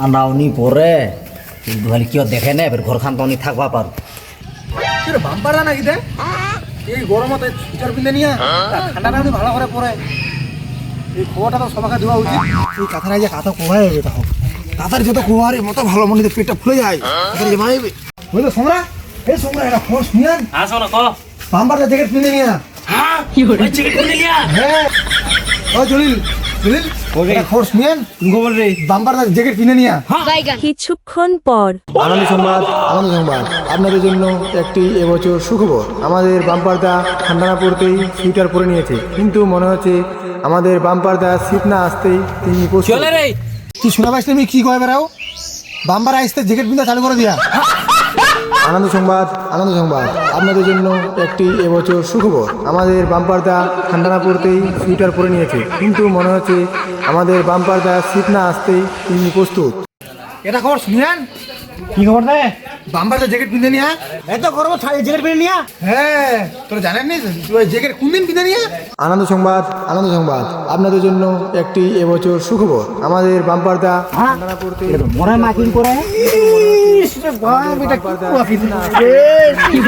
আর নাওনি পরে দুহালি কিয় দেখে নে এবার ঘরখান তো থাকবা পার বাম্পার নাকি দে এই গরমতে সুইটার পিন্ধে নিয়ে। ঠান্ডাটা ভালো করে পরে এই খবরটা তো সবাইকে দেওয়া উচিত। এই কাঁথাটা যে কাঁথা কোভায় হবে তাও কাঁথার যত কোভারে মতো ভালো মনে পেটটা ফুলে যায়। কাঁথার যে মাইবে বুঝলো সোমরা এই সোমরা এটা খবর শুনিয়ান হ্যাঁ শোনো ক? বাম্পারটা জ্যাকেট পিন্ধে নিয়ে। হ্যাঁ চিকেন করে লিয়া হ্যাঁ ও জলিল। জ্যাকেট পিন্ধে নিয়ে। কিছুক্ষণ পর। আনন্দ সংবাদ আনন্দ সংবাদ। আপনাদের জন্য একটি এবছর সুখবর। আমাদের বাম্পারদা ঠান্ডা না পড়তেই সুইটার পরে নিয়েছে। কিন্তু মনে হচ্ছে আমাদের বাম্পারদা শীত না আসতেই তিনি প্রস্তুত। চলে রে। তুই শোনা পাইস তুমি? কি কয় বেড়াও? বাম্পার আসতে জ্যাকেট পিন্ধা চালু করে দিয়া। আনন্দ সংবাদ আনন্দ সংবাদ। আপনাদের জন্য একটি এবছর সুখবর। আমাদের বাম্পারদা ঠান্ডা না পড়তেই সুইটার পরে নিয়েছে। কিন্তু মনে হচ্ছে আমাদের বাম্পারদা শীত না আসতেই তিনি প্রস্তুত। এটা খবর শুনিয়ান কি খবর রে? বাম্পারদা জ্যাকেট পিন্ধে নিয়া এত গরম জ্যাকেট পরে নিয়া হ্যাঁ তোরা জানেন নি? তুই জ্যাকেট কোন দিন কিনে নিয়া আনন্দ সংবাদ আনন্দ সংবাদ। আপনাদের জন্য একটি এবছর সুখবর। আমাদের বাম্পারদা মরা পড়তে মনে মাকিং করে বাপ এটা কি